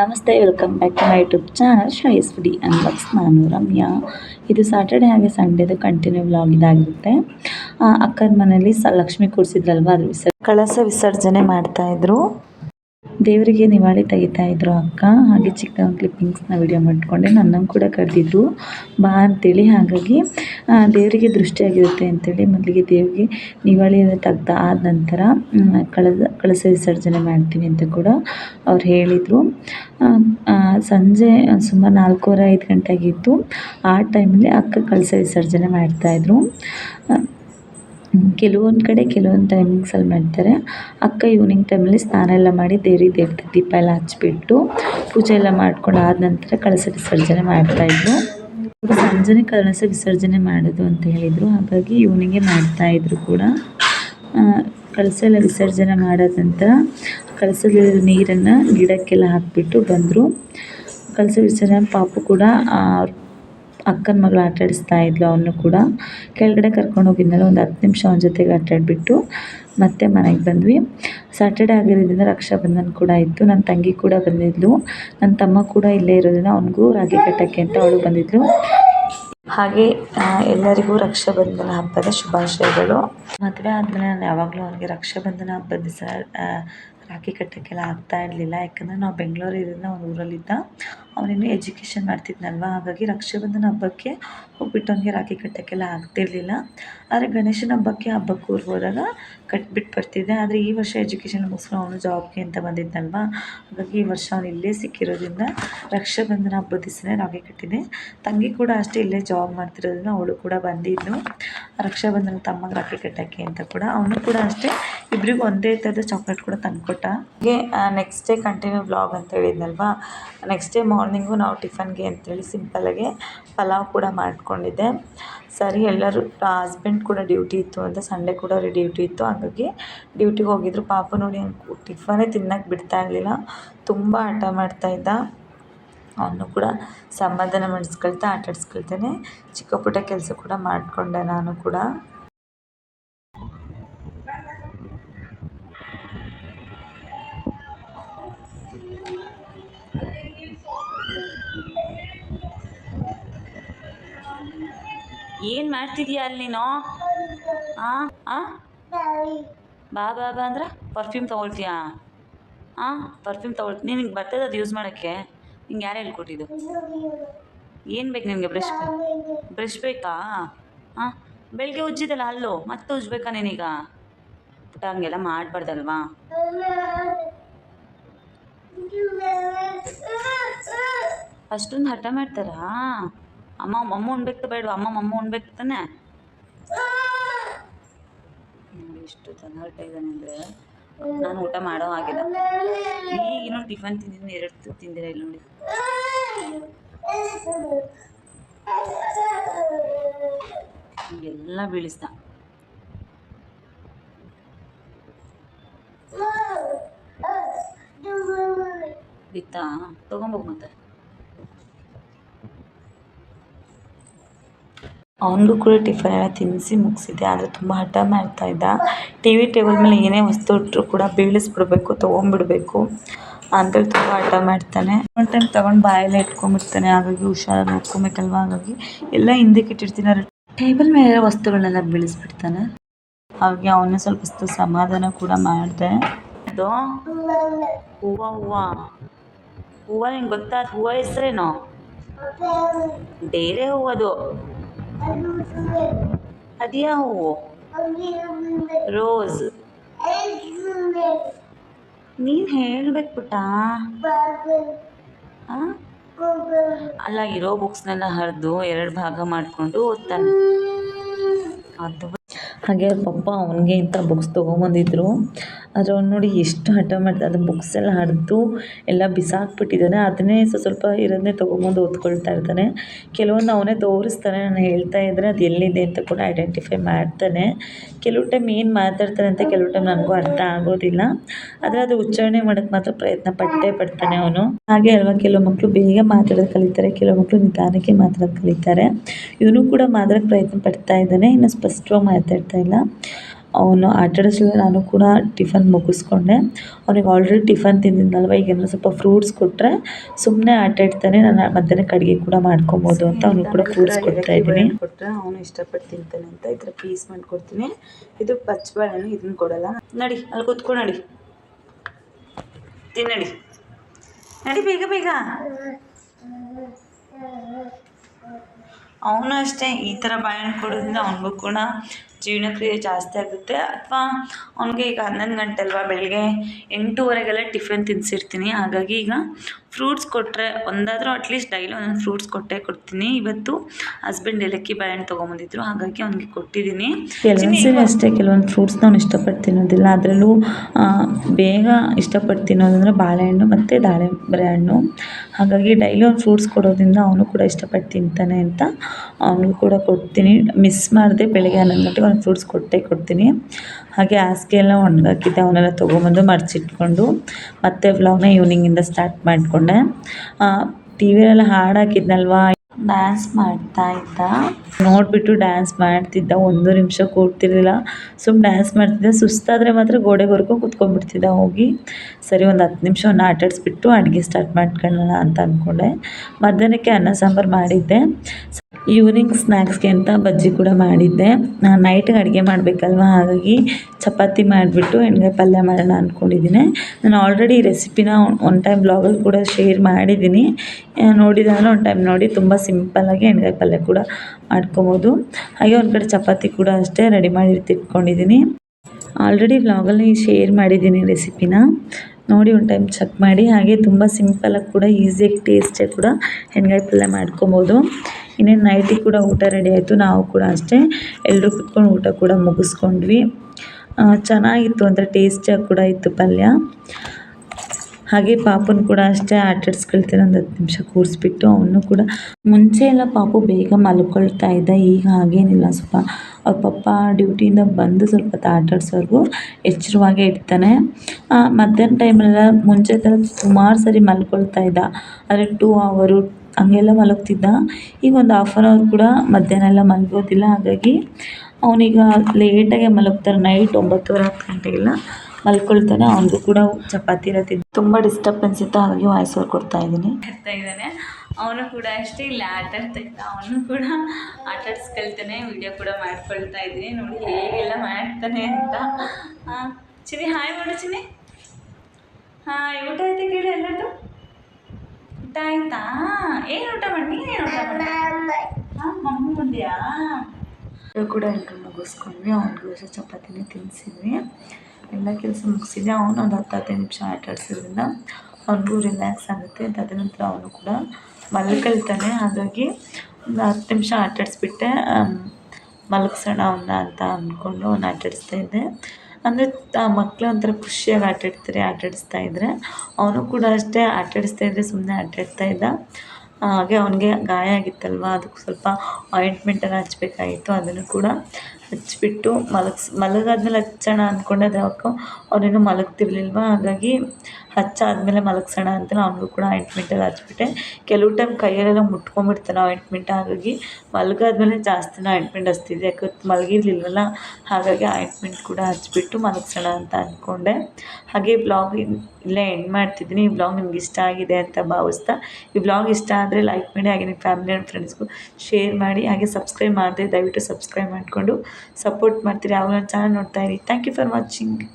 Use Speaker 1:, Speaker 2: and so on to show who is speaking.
Speaker 1: ನಮಸ್ತೆ, welcome back to my YouTube channel Shreyas foodie unbox ನಾನು ರಮ್ಯಾ. ಇದು ಸಾಟರ್ಡೆ ಹಾಗೆ ಸಂಡೇದು ಕಂಟಿನ್ಯೂ ವ್ಲಾಗ್ ಇದಾಗಿರುತ್ತೆ. ಅಕ್ಕನ ಮನೇಲಿ ಸ, ಲಕ್ಷ್ಮಿ ಕೂರಿಸಿದ್ರಲ್ವ ಅದ್ರ ವಿಸರ್, ಕಳಸ ವಿಸರ್ಜನೆ ಮಾಡ್ತಾಯಿದ್ರು ದೇವರಿಗೆ ನಿವಾಳಿ ತೆಗಿತಾ ಇದ್ರು ಅಕ್ಕ. ಹಾಗೆ ಚಿಕ್ಕ ಕ್ಲಿಪ್ಪಿಂಗ್ಸ್ನ ವಿಡಿಯೋ ಮಾಡ್ಕೊಂಡೆ. ನನ್ನನ್ನು ಕೂಡ ಕರೆದಿದ್ರು. ಬಾ ಅಂತೇಳಿ. ಹಾಗಾಗಿ ದೇವರಿಗೆ ದೃಷ್ಟಿಯಾಗಿರುತ್ತೆ ಅಂತೇಳಿ ಮೊದಲಿಗೆ ದೇವರಿಗೆ ನಿವಾಳಿಯನ್ನು ತೆಗ್ದ ಆದ ನಂತರ ಕಳಸ ಕಳಸ ವಿಸರ್ಜನೆ ಮಾಡ್ತೀವಿ ಅಂತ ಕೂಡ ಅವ್ರು ಹೇಳಿದರು. ಸಂಜೆ, ಸುಮಾರು ನಾಲ್ಕೂವರೆ ಐದು ಗಂಟೆ ಆಗಿತ್ತು. ಆ ಟೈಮಲ್ಲಿ ಅಕ್ಕ ಕಳಸ ವಿಸರ್ಜನೆ ಮಾಡ್ತಾಯಿದ್ರು ಕೆಲವೊಂದು ಕಡೆ ಕೆಲವೊಂದು ಟೈಮಿಂಗ್ಸಲ್ಲಿ ಮಾಡ್ತಾರೆ. ಅಕ್ಕ ಈವ್ನಿಂಗ್ ಟೈಮಲ್ಲಿ ಸ್ನಾನ ಎಲ್ಲ ಮಾಡಿ ದೇವ್ರಿಗೆ ದೇವ್ರ ದೀಪ ಎಲ್ಲ ಹಚ್ಬಿಟ್ಟು ಪೂಜೆ ಎಲ್ಲ ಮಾಡ್ಕೊಂಡು ಆದ ನಂತರ ಕಳಸ ವಿಸರ್ಜನೆ ಮಾಡ್ತಾಯಿದ್ರು ಅವರು ಸಂಜೆನೇ ಕಳಸ ವಿಸರ್ಜನೆ ಮಾಡೋದು ಅಂತ ಹೇಳಿದರು. ಹಾಗಾಗಿ ಈವ್ನಿಂಗೇ ಮಾಡ್ತಾಯಿದ್ರು ಕೂಡ. ಕಳಸ ಎಲ್ಲ ವಿಸರ್ಜನೆ ಮಾಡಾದ ನಂತರ ಕಳಸದಲ್ಲಿರೋ ನೀರನ್ನು ಗಿಡಕ್ಕೆಲ್ಲ ಹಾಕಿಬಿಟ್ಟು ಬಂದರು. ಕಳಸ ವಿಸರ್ಜನೆ ಪಾಪು ಕೂಡ ಅಕ್ಕನ ಮಗಳು ಆಟ ಆಡಿಸ್ತಾ ಇದ್ಲು ಅವನು ಕೂಡ. ಕೆಳಗಡೆ ಕರ್ಕೊಂಡು ಹೋಗಿದ್ನಲ್ಲ, ಒಂದು ಹತ್ತು ನಿಮಿಷ ಅವನ ಜೊತೆಗೆ ಆಟ ಆಡಿಬಿಟ್ಟು ಮತ್ತೆ ಮನೆಗೆ ಬಂದ್ವಿ. ಸ್ಯಾಟರ್ಡೆ ಆಗಿರೋದ್ರಿಂದ ರಕ್ಷಾಬಂಧನ ಕೂಡ ಇತ್ತು. ನನ್ನ ತಂಗಿ ಕೂಡ ಬಂದಿದ್ಲು. ನನ್ನ ತಮ್ಮ ಕೂಡ ಇಲ್ಲೇ ಇರೋದ್ರಿಂದ ಅವನಿಗೂ ರಾಗಿ ಕಟ್ಟಕ್ಕೆ ಅಂತ ಅವಳು ಬಂದಿದ್ಲು. ಹಾಗೆ ಎಲ್ಲರಿಗೂ ಎಲ್ಲರಿಗೂ ರಕ್ಷಾಬಂಧನ ಹಬ್ಬದ ಶುಭಾಶಯಗಳು. ಮದುವೆ ಆದಮೇಲೆ ನಾನು ಯಾವಾಗಲೂ ಅವನಿಗೆ ರಕ್ಷಾಬಂಧನ ಹಬ್ಬದ ದಿವಸ ರಾಖಿ ಕಟ್ಟೋಕ್ಕೆಲ್ಲ ಆಗ್ತಾ ಇರಲಿಲ್ಲ. ಯಾಕಂದರೆ ನಾವು ಬೆಂಗಳೂರು ಇರೋದ್ರಿಂದ ಅವ್ನು ಊರಲ್ಲಿದ್ದ. ಅವನಿನ್ನೂ ಎಜುಕೇಷನ್ ಮಾಡ್ತಿದ್ನಲ್ವ? ಹಾಗಾಗಿ ರಕ್ಷಾಬಂಧನ ಹಬ್ಬಕ್ಕೆ ಹೋಗ್ಬಿಟ್ಟು ಅವನಿಗೆ ರಾಖಿ ಕಟ್ಟೋಕ್ಕೆಲ್ಲ ಆಗ್ತಿರ್ಲಿಲ್ಲ. ಆದರೆ ಗಣೇಶನ ಹಬ್ಬಕ್ಕೆ ಹಬ್ಬಕ್ಕೆ ಊರಿಗೆ ಹೋದಾಗ ಕಟ್ಬಿಟ್ಟು ಬರ್ತಿದ್ದೆ. ಆದರೆ ಈ ವರ್ಷ ಎಜುಕೇಷನ್ ಮುಗಿಸ್ಕೊಂಡು ಅವನು ಜಾಬ್ಗೆ ಅಂತ ಬಂದಿದ್ದನಲ್ವ ಹಾಗಾಗಿ ಈ ವರ್ಷ ಅವನು ಇಲ್ಲೇ ಸಿಕ್ಕಿರೋದ್ರಿಂದ ರಕ್ಷಾಬಂಧನ ಹಬ್ಬದ ದಿವಸನೇ ರಾಖಿ ಕಟ್ಟಿದ್ದೆ. ತಂಗಿ ಕೂಡ ಅಷ್ಟೇ ಇಲ್ಲೇ ಜಾಬ್ ಮಾಡ್ತಿರೋದ್ರಿಂದ ಅವಳು ಕೂಡ ಬಂದಿದ್ದು ರಕ್ಷಾಬಂಧನ ತಮ್ಮಗೆ ರಾಖಿ ಕಟ್ಟೋಕ್ಕೆ ಅಂತ ಕೂಡ. ಅವನು ಕೂಡ ಅಷ್ಟೇ ಇಬ್ಬರಿಗೂ ಒಂದೇ ಥರದ ಚಾಕ್ಲೇಟ್ ಕೂಡ ತಂದುಕೊಟ್ಟ. ಹಾಗೆ ನೆಕ್ಸ್ಟ್ ಡೇ ಕಂಟಿನ್ಯೂ ಬ್ಲಾಗ್ ಅಂತ ಹೇಳಿದ್ನಲ್ವಾ? ನೆಕ್ಸ್ಟ್ ಡೇ ಮಾರ್ನಿಂಗು ನಾವು ಟಿಫನ್ಗೆ ಅಂತೇಳಿ ಸಿಂಪಲ್ಲಾಗೆ ಪಲಾವ್ ಕೂಡ ಮಾಡಿಕೊಂಡಿದ್ದೆ. ಸರಿ, ಎಲ್ಲರೂ ಹಸ್ಬೆಂಡ್ ಕೂಡ ಡ್ಯೂಟಿ ಇತ್ತು ಅಂತ ಸಂಡೇ ಕೂಡ ಅವ್ರಿಗೆ ಡ್ಯೂಟಿ ಇತ್ತು. ಹಾಗಾಗಿ ಡ್ಯೂಟಿಗೆ ಹೋಗಿದ್ರು. ಪಾಪ ನೋಡಿ ಟಿಫನೇ ತಿನ್ನಕ್ಕೆ ಬಿಡ್ತಾ ಇರಲಿಲ್ಲ. ತುಂಬ ಹಠ ಮಾಡ್ತಾಯಿದ್ದ ಅವನು ಕೂಡ ಸಮಾಧಾನ ಮಾಡಿಸ್ಕೊಳ್ತಾ ಆಟಾಡಿಸ್ಕೊಳ್ತಾನೆ. ಚಿಕ್ಕ ಪುಟ್ಟ ಕೆಲಸ ಕೂಡ ಮಾಡಿಕೊಂಡೆ ನಾನು ಕೂಡ. ಏನು ಮಾಡ್ತಿದ್ಯಾ ಅಲ್ಲಿ ನೀನು? ಹಾಂ ಹಾಂ ಬಾ ಬಾ ಬಾ ಅಂದ್ರೆ ಪರ್ಫ್ಯೂಮ್ ತಗೊಳ್ತೀಯಾ? ಹಾಂ ಪರ್ಫ್ಯೂಮ್ ತೊಗೊಳ್ತಿ ನಿನಗೆ ಬರ್ತದೆ ಅದು ಯೂಸ್ ಮಾಡೋಕ್ಕೆ. ನಿಂಗೆ ಯಾರು ಹೇಳ್ಕೊಟ್ಟಿದ್ದು? ಏನು ಬೇಕು ನಿನಗೆ ಬ್ರಷ್ ಬ್ರಷ್ ಬೇಕಾ? ಹಾಂ ಬೆಳಗ್ಗೆ ಉಜ್ಜಿದಲ್ಲ ಅಲ್ಲೋ, ಮತ್ತೆ ಉಜ್ಜಬೇಕಾ ನೀನೀಗ? ಪುಟ್ಟ ಹಂಗೆಲ್ಲ ಮಾಡಬಾರ್ದಲ್ವಾ? ಅಷ್ಟೊಂದು ಹಠ ಮಾಡ್ತಾರಾ? ಅಮ್ಮ ಅಮ್ಮ ಉಣ್ಬೇಕು ಬೇಡವಾ? ಅಮ್ಮ ಮಮ್ಮ ಉಣ್ಬೇಕು ತಾನೆ? ನೋಡಿ ಎಷ್ಟು ಚೆನ್ನಾಗಿ ಇದ್ದಾನೆ ಅಂದರೆ ನಾನು ಊಟ ಮಾಡೋ ಆಗಿಲ್ಲ ಈಗಿನ ಟಿಫನ್ ತಿಂದಿದ್ದೀನಿ ಎರಡು ತಿಂದಿರ ಇಲ್ಲಿ ನೋಡಿ. ಎಲ್ಲ ಬೀಳಿಸ್ದ. ಬಿತ್ತಾ ತೊಗೊಂಬೋಗು ಮತ್ತೆ. ಅವನಿಗೂ ಕೂಡ ಟಿಫನ್ ಎಲ್ಲ ತಿನ್ನಿಸಿ ಮುಗಿಸಿದ್ದೆ, ಆದರೆ ತುಂಬ ಹಠ ಮಾಡ್ತಾ ಇದ್ದ. ಟಿ ವಿ ಟೇಬಲ್ ಮೇಲೆ ಏನೇ ವಸ್ತು ಇಟ್ಟರೂ ಕೂಡ ಬೀಳಿಸ್ಬಿಡ್ಬೇಕು, ತೊಗೊಂಬಿಡ್ಬೇಕು ಅಂತೇಳಿ ತುಂಬ ಹಠ ಮಾಡ್ತಾನೆ. ಒಂದು ಟೈಮ್ ತೊಗೊಂಡು ಬಾಯಲ್ಲೇ ಇಟ್ಕೊಂಡ್ಬಿಡ್ತಾನೆ, ಹಾಗಾಗಿ ಹುಷಾರಾಗಿ ನೋಡ್ಕೊಬೇಕಲ್ವ? ಹಾಗಾಗಿ ಎಲ್ಲ ಹಿಂದಕ್ಕೆ ಆದರೆ ಟೇಬಲ್ ಮೇಲೆ ವಸ್ತುಗಳನ್ನೆಲ್ಲ ಬೀಳಿಸ್ಬಿಡ್ತಾನೆ. ಹಾಗೆ ಅವನ್ನ ಸ್ವಲ್ಪ ಹೊತ್ತು ಸಮಾಧಾನ ಕೂಡ ಮಾಡಿದೆ. ಅದು ಹೂವು ಹೂವು. ಹೂವ ನಿಂಗೆ ಗೊತ್ತಾ? ಹೂವು ಹೆಸ್ರೇನು? ಡೇರೆ ಹೂವು ಅದ್ಯಾ ಹೂವು ರೋಸ್. ನೀನು ಹೇಳ್ಬೇಕು ಪುಟ್ಟ? ಅಲ್ಲ, ಇರೋ ಬುಕ್ಸ್ನೆಲ್ಲ ಹರಿದು ಎರಡು ಭಾಗ ಮಾಡಿಕೊಂಡು ಓದ್ತಾನೆ. ಅದು. ಹಾಗೆ ಪಪ್ಪ ಅವನಿಗೆ ಇಂಥ ಬುಕ್ಸ್ ತೊಗೊಂಬಂದಿದ್ರು. ಆದರೆ ಅವ್ನು ನೋಡಿ ಎಷ್ಟು ಹಠ ಮಾಡ್ತಾ ಅದು ಬುಕ್ಸ್ ಎಲ್ಲ ಹರಿದು ಎಲ್ಲ ಬಿಸಾಕ್ಬಿಟ್ಟಿದ್ದಾನೆ. ಅದನ್ನೇ ಸ್ವಲ್ಪ ಸ್ವಲ್ಪ ಇರೋದನ್ನೇ ತೊಗೊಂಬಂದು ಓದ್ಕೊಳ್ತಾ ಇರ್ತಾನೆ. ಕೆಲವೊಂದು ಅವನೇ ತೋರಿಸ್ತಾನೆ. ನಾನು ಹೇಳ್ತಾ ಇದ್ದರೆ ಅದು ಎಲ್ಲಿದೆ ಅಂತ ಕೂಡ ಐಡೆಂಟಿಫೈ ಮಾಡ್ತಾನೆ. ಕೆಲವು ಟೈಮ್ ಏನು ಮಾತಾಡ್ತಾನೆ ಅಂತ ಕೆಲವು ಟೈಮ್ ನನಗೂ ಅರ್ಥ ಆಗೋದಿಲ್ಲ. ಆದರೆ ಅದು ಉಚ್ಚಾರಣೆ ಮಾಡೋಕ್ಕೆ ಮಾತ್ರ ಪ್ರಯತ್ನ ಪಟ್ಟೇ ಪಡ್ತಾನೆ ಅವನು. ಹಾಗೆ ಅಲ್ವಾ, ಕೆಲವು ಮಕ್ಕಳು ಬೇಗ ಮಾತಾಡೋದು ಕಲಿತಾರೆ, ಕೆಲವು ಮಕ್ಕಳು ನಿಧಾನಕ್ಕೆ ಮಾತಾಡೋದು ಕಲಿತಾರೆ. ಇವನು ಕೂಡ ಮಾತಾಡೋಕ್ಕೆ ಪ್ರಯತ್ನ ಪಡ್ತಾ ಇದ್ದಾನೆ. ಇನ್ನು ಸ್ಪಷ್ಟವಾಗಿ ಮಾತಾಡ್ತಾ ಇಲ್ಲ. ಅವನು ಆಟ ಆಡಿಸ್ಲಿಲ್ಲ ನಾನು ಕೂಡ ಟಿಫನ್ ಮುಗಿಸ್ಕೊಂಡೆ. ಅವ್ನಿಗೆ ಆಲ್ರೆಡಿ ಟಿಫನ್ ತಿಂದಿದ್ನಲ್ವ ಈಗ ಏನೋ ಸ್ವಲ್ಪ ಫ್ರೂಟ್ಸ್ ಕೊಟ್ಟರೆ ಸುಮ್ಮನೆ ಆಟಾಡ್ತಾನೆ ನಾನು ಮಧ್ಯಾಹ್ನ ಕಡಿಗೆ ಕೂಡ ಮಾಡ್ಕೊಬೋದು ಅಂತ ಅವ್ನಿಗೆ ಕೂಡ ಫ್ರೂಟ್ಸ್ ಕೊಡ್ತಾ ಇದ್ದೀನಿ.
Speaker 2: ಕೊಟ್ಟರೆ ಅವನು ಇಷ್ಟಪಟ್ಟು ತಿಂತಾನೆ ಅಂತ ಈ ಥರ ಪೀಸ್ ಮಾಡಿಕೊಡ್ತೀನಿ. ಇದು ಪಚ್ಚಬಾಳೆಹಣ್ಣು ಇದನ್ನ ಕೊಡಲ್ಲ. ನಡಿ ಅಲ್ಲಿ ಕೂತ್ಕೊ ನಡಿ. ತಿನ್ನಡಿ. ನಡಿ ಬೇಗ ಬೇಗ. ಅವನು ಅಷ್ಟೇ ಈ ಥರ ಬಾಳೆಹಣ್ಣು ಕೊಡೋದ್ರಿಂದ ಅವನಿಗೂ ಕೂಡ ಜೀರ್ಣಕ್ರಿಯೆ ಜಾಸ್ತಿ ಆಗುತ್ತೆ ಅಥವಾ ಅವನಿಗೆ ಈಗ ಹನ್ನೊಂದು ಗಂಟೆ ಅಲ್ವಾ ಬೆಳಗ್ಗೆ ಎಂಟೂವರೆಗೆಲ್ಲ ಟಿಫಿನ್ ತಿನ್ನಿಸಿರ್ತೀನಿ ಹಾಗಾಗಿ ಈಗ ಫ್ರೂಟ್ಸ್ ಕೊಟ್ಟರೆ ಒಂದಾದರೂ ಅಟ್ಲೀಸ್ಟ್ ಡೈಲಿ ಒಂದೊಂದು ಫ್ರೂಟ್ಸ್ ಕೊಟ್ಟೇ ಕೊಡ್ತೀನಿ. ಇವತ್ತು ಹಸ್ಬೆಂಡ್ ಏಲಕ್ಕಿ ಬಾಳೆಹಣ್ಣು ತೊಗೊಂಬಂದಿದ್ರು ಹಾಗಾಗಿ ಅವನಿಗೆ ಕೊಟ್ಟಿದ್ದೀನಿ.
Speaker 1: ಎಲ್ಲ ಅಷ್ಟೇ ಕೆಲವೊಂದು ಫ್ರೂಟ್ಸ್ ನಾನು ಇಷ್ಟಪಟ್ಟು ತಿನ್ನೋದಿಲ್ಲ. ಅದರಲ್ಲೂ ಬೇಗ ಇಷ್ಟಪಟ್ಟು ತಿನ್ನೋದಂದರೆ ಬಾಳೆಹಣ್ಣು ಮತ್ತು ದಾಳಿಂಬೆ ಹಣ್ಣು. ಹಾಗಾಗಿ ಡೈಲಿ ಒಂದು ಫ್ರೂಟ್ಸ್ ಕೊಡೋದ್ರಿಂದ ಅವನು ಕೂಡ ಇಷ್ಟಪಟ್ಟು ತಿಂತಾನೆ ಅಂತ ಅವನಿಗೂ ಕೂಡ ಕೊಡ್ತೀನಿ. ಮಿಸ್ ಮಾಡದೆ ಬೆಳಗ್ಗೆ ಹನ್ನೊಂದು ಗಂಟೆಗೆ ಒಂದು ಫ್ರೂಟ್ಸ್ ಕೊಟ್ಟೇ ಕೊಡ್ತೀನಿ. ಹಾಗೆ ಹಾಸಿಗೆ ಎಲ್ಲ ಒಣಗಾಕಿದ್ದೆ, ಅವನ್ನೆಲ್ಲ ತೊಗೊಂಬಂದು ಮಡಚಿಟ್ಕೊಂಡು ಮತ್ತೆ ವ್ಲಾಗ್ನ ಈವ್ನಿಂಗಿಂದ ಸ್ಟಾರ್ಟ್ ಮಾಡಿಕೊಂಡೆ. ಟಿ ವಿಯಲ್ಲೆಲ್ಲ ಹಾಡು ಹಾಕಿದ್ನಲ್ವಾ ಡ್ಯಾನ್ಸ್ ಮಾಡ್ತಾ ಇದ್ದ. ನೋಡಿಬಿಟ್ಟು ಡ್ಯಾನ್ಸ್ ಮಾಡ್ತಿದ್ದ, ಒಂದು ನಿಮಿಷ ಕೂರ್ತಿರ್ಲಿಲ್ಲ. ಸುಮ್ ಡ್ಯಾನ್ಸ್ ಮಾಡ್ತಿದ್ದ, ಸುಸ್ತಾದರೆ ಮಾತ್ರ ಗೋಡೆವರೆಗೂ ಕುತ್ಕೊಂಡ್ಬಿಡ್ತಿದ್ದ ಹೋಗಿ. ಸರಿ, ಒಂದು ಹತ್ತು ನಿಮಿಷ ಆಟಾಡಿಸ್ಬಿಟ್ಟು ಅಡುಗೆ ಸ್ಟಾರ್ಟ್ ಮಾಡ್ಕೊಳ್ಳೋಣ ಅಂತ ಅಂದ್ಕೊಂಡೆ ಮಧ್ಯಾಹ್ನಕ್ಕೆ ಅನ್ನ ಸಾಂಬಾರು ಮಾಡಿದ್ದೆ. ಈವ್ನಿಂಗ್ ಸ್ನ್ಯಾಕ್ಸ್ಗೆ ಅಂತ ಬಜ್ಜಿ ಕೂಡ ಮಾಡಿದ್ದೆ. ನಾನು ನೈಟ್ಗೆ ಅಡುಗೆ ಮಾಡಬೇಕಲ್ವಾ, ಹಾಗಾಗಿ ಚಪಾತಿ ಮಾಡಿಬಿಟ್ಟು ಎಣ್ಗಾಯಿ ಪಲ್ಯ ಮಾಡೋಣ ಅಂದ್ಕೊಂಡಿದ್ದೀನಿ ನಾನು ಆಲ್ರೆಡಿ ರೆಸಿಪಿನ ಒನ್ ಟೈಮ್ ಬ್ಲಾಗಲ್ಲಿ ಕೂಡ ಶೇರ್ ಮಾಡಿದ್ದೀನಿ. ನೋಡಿದ್ರೆ ಒನ್ ಟೈಮ್ ನೋಡಿ, ತುಂಬ ಸಿಂಪಲ್ಲಾಗಿ ಎಣ್ಗಾಯಿ ಪಲ್ಯ ಕೂಡ ಮಾಡ್ಕೊಬೋದು. ಹಾಗೆ ಒಂದು ಕಡೆ ಚಪಾತಿ ಕೂಡ ಅಷ್ಟೇ ರೆಡಿ ಮಾಡಿ ಇಟ್ಕೊಂಡಿದ್ದೀನಿ ಆಲ್ರೆಡಿ ವ್ಲಾಗಲ್ಲಿ ಶೇರ್ ಮಾಡಿದ್ದೀನಿ ರೆಸಿಪಿನ ನೋಡಿ ಒಂದು ಟೈಮ್ ಚೆಕ್ ಮಾಡಿ. ಹಾಗೆ ತುಂಬ ಸಿಂಪಲಾಗಿ ಕೂಡ ಈಸಿಯಾಗಿ ಟೇಸ್ಟಿಯಾಗಿ ಕೂಡ ಎಣ್ಗಾಯಿ ಪಲ್ಯ ಮಾಡ್ಕೊಬೋದು. ಇನ್ನೇನು ನೈಟಿಗೆ ಕೂಡ ಊಟ ರೆಡಿ ಆಯಿತು, ನಾವು ಕೂಡ ಅಷ್ಟೇ. ಎಲ್ಲರೂ ಕುತ್ಕೊಂಡು ಊಟ ಕೂಡ ಮುಗಿಸ್ಕೊಂಡ್ವಿ. ಚೆನ್ನಾಗಿತ್ತು ಅಂದರೆ ಟೇಸ್ಟಿಯಾಗಿ ಕೂಡ ಇತ್ತು ಪಲ್ಯ. ಹಾಗೆ ಪಾಪುನ ಕೂಡ ಅಷ್ಟೇ ಆಟಾಡ್ಸ್ಕೊಳ್ತೀನಿ ಒಂದು ಹತ್ತು ನಿಮಿಷ ಕೂರಿಸ್ಬಿಟ್ಟು ಅವನು ಕೂಡ. ಮುಂಚೆ ಎಲ್ಲ ಪಾಪು ಬೇಗ ಮಲ್ಕೊಳ್ತಾ ಇದ್ದ, ಈಗ ಹಾಗೇನಿಲ್ಲ. ಸ್ವಲ್ಪ ಅವ್ರ ಪಪ್ಪ ಡ್ಯೂಟಿಯಿಂದ ಬಂದು ಸ್ವಲ್ಪ ಹೊತ್ತು ಆಟಾಡ್ಸೋವರೆಗೂ ಎಚ್ಚರವಾಗೇ ಇಡ್ತಾನೆ ಮಧ್ಯಾಹ್ನ ಟೈಮಲ್ಲೆಲ್ಲ ಮುಂಚೆ ಥರ ಸುಮಾರು ಸರಿ ಮಲ್ಕೊಳ್ತಾ ಇದ್ದ. ಆದರೆ ಟೂ ಅವರು ಹಂಗೆಲ್ಲ ಮಲಗ್ತಿದ್ದ. ಈಗ ಒಂದು ಹಾಫ್ ಆನ್ ಅವರ್ ಕೂಡ ಮಧ್ಯಾಹ್ನ ಎಲ್ಲ ಮಲಗೋದಿಲ್ಲ. ಹಾಗಾಗಿ ಅವನೀಗ ಲೇಟಾಗೆ ಮಲಗ್ತಾರೆ, ನೈಟ್ ಒಂಬತ್ತುವರೆ ಹತ್ತು ಗಂಟೆಗೆಲ್ಲ. ಮಲ್ಕೊಳ್ತಾನೆ, ಅವನಿಗೂ ಕೂಡ ಚಪಾತಿ ಎಲ್ಲ ತುಂಬಾ ಡಿಸ್ಟರ್ಬೆನ್ಸ್ ಇತ್ತು ಹಾಗಾಗಿ ವಾಯ್ಸ್ ಓವರ್ ಕೊಡ್ತಾ ಇದ್ದೀನಿ.
Speaker 2: ಅವನು ಕೂಡ ಅಷ್ಟೇ ಇಲ್ಲಿ ಆಟ ಆಡ್ತಾ ಇದ್ದ. ಅವನು ಕೂಡ ಆಟ ಆಡಿಸ್ಕೊಳ್ತಾನೆ ವಿಡಿಯೋ ಕೂಡ ಮಾಡ್ಕೊಳ್ತಾ ಇದ್ದೀನಿ. ನೋಡಿ ಹೇಗೆಲ್ಲ ಮಾಡ್ತಾನೆ ಅಂತ. ಚಿನಿ ಹಾಯ್ ಮಾಡು ಚಿನಿ ಹಾಯ್, ಊಟ ಆಯ್ತಾ ಕೇಳಿ ಎಲ್ಲರದು? ಊಟ ಆಯ್ತಾ? ಏನು ಊಟ ಮಾಡಿ ಏನು ಮಮ್ಮಿ ಬಂದ್ಯಾ?
Speaker 1: ಕೂಡ ಎಲ್ಲರೂ ಮುಗಿಸ್ಕೊಂಡ್ವಿ. ಅವ್ನಿಗೂ ಚಪಾತಿನೇ ತಿನ್ನಿಸಿದ್ವಿ ಎಲ್ಲ ಕೆಲಸ ಮುಗಿಸಿದ್ರೆ ಅವನು ಒಂದು ಹತ್ತು ಹದಿನೈದು ನಿಮಿಷ ಆಟ ಆಡಿಸೋದ್ರಿಂದ ಅವ್ರಿಗೂ ರಿಲ್ಯಾಕ್ಸ್ ಆಗುತ್ತೆ. ತದನಂತರ ನಂತರ ಅವನು ಕೂಡ ಮಲ್ಕೊಳ್ತಾನೆ. ಹಾಗಾಗಿ ಒಂದು ಹತ್ತು ನಿಮಿಷ ಆಟ ಆಡಿಸ್ಬಿಟ್ಟೆ ಮಲಗಿಸೋಣ ಅವನ್ನ ಅಂತ ಅಂದ್ಕೊಂಡು ಅವನು ಆಟ ಆಡಿಸ್ತಾ ಇದ್ದೆ. ಅಂದರೆ ಮಕ್ಕಳು ಒಂಥರ ಖುಷಿಯಾಗಿ ಆಟ ಆಡ್ತಾರೆ ಆಟ ಆಡಿಸ್ತಾ ಇದ್ದರೆ ಅವನು ಕೂಡ ಅಷ್ಟೇ ಆಟ ಆಡಿಸ್ತಾ ಇದ್ದರೆ ಸುಮ್ಮನೆ ಆಟ ಆಡ್ತಾ ಇದ್ದ. ಹಾಗೆ ಅವನಿಗೆ ಗಾಯ ಆಗಿತ್ತಲ್ವ ಅದಕ್ಕೆ ಸ್ವಲ್ಪ ಆಯಿಂಟ್ಮೆಂಟನ್ನು ಹಚ್ಚಬೇಕಾಗಿತ್ತು ಅದನ್ನು ಕೂಡ ಹಚ್ಬಿಟ್ಟು ಮಲಗ್ಸಿ ಮಲಗಾದ್ಮೇಲೆ ಹಚ್ಚೋಣ ಅಂದ್ಕೊಂಡೆ ಅದು ಯಾಕೋ ಅವನೇನೋ ಮಲಗ್ತಿರ್ಲಿಲ್ವ? ಹಾಗಾಗಿ ಹಚ್ಚಾದ್ಮೇಲೆ ಮಲಗಿಸೋಣ ಅಂತ ಅವನಿಗೂ ಕೂಡ ಆಯಿಂಟ್ಮೆಂಟೆಲ್ಲ ಹಚ್ಬಿಟ್ಟೆ. ಕೆಲವು ಟೈಮ್ ಕೈಯಲ್ಲೆಲ್ಲ ಮುಟ್ಕೊಂಬಿಡ್ತಾನೆ ಆಯಿಂಟ್ಮೆಂಟ್ ಹಾಗಾಗಿ ಮಲಗಾದ್ಮೇಲೆ ಜಾಸ್ತಿನೇ ಆಯಿಂಟ್ಮೆಂಟ್ ಹಚ್ತಿದ್ದೆ. ಯಾಕೆ ಮಲಗಿರ್ಲಿಲ್ವಲ್ಲ, ಹಾಗಾಗಿ ಆಯಿಂಟ್ಮೆಂಟ್ ಕೂಡ ಹಚ್ಬಿಟ್ಟು ಮಲಗಿಸೋಣ ಅಂತ ಅಂದ್ಕೊಂಡೆ ಹಾಗೆ ಬ್ಲಾಗ್ ಇಲ್ಲೇ ಎಂಡ್ ಮಾಡ್ತಿದ್ದೀನಿ. ಈ ಬ್ಲಾಗ್ ನಿಮ್ಗೆ ಇಷ್ಟ ಆಗಿದೆ ಅಂತ ಭಾವಿಸ್ತಾ, ಈ ಬ್ಲಾಗ್ ಇಷ್ಟ ಆದರೆ ಲೈಕ್ ಮಾಡಿ, ಹಾಗೆ ನಿಮ್ಮ ಫ್ಯಾಮಿಲಿ ಆ್ಯಂಡ್ ಫ್ರೆಂಡ್ಸ್ಗೂ ಶೇರ್ ಮಾಡಿ, ಹಾಗೆ ಸಬ್ಸ್ಕ್ರೈಬ್ ಮಾಡಿದೆ, ದಯವಿಟ್ಟು ಸಬ್ಸ್ಕ್ರೈಬ್ ಮಾಡಿಕೊಂಡು ಸಪೋರ್ಟ್ ಮಾಡ್ತೀರಿ. ಯಾವಾಗ ಚಾನಲ್ ನೋಡ್ತಾ ಇರಿ. Thank you for watching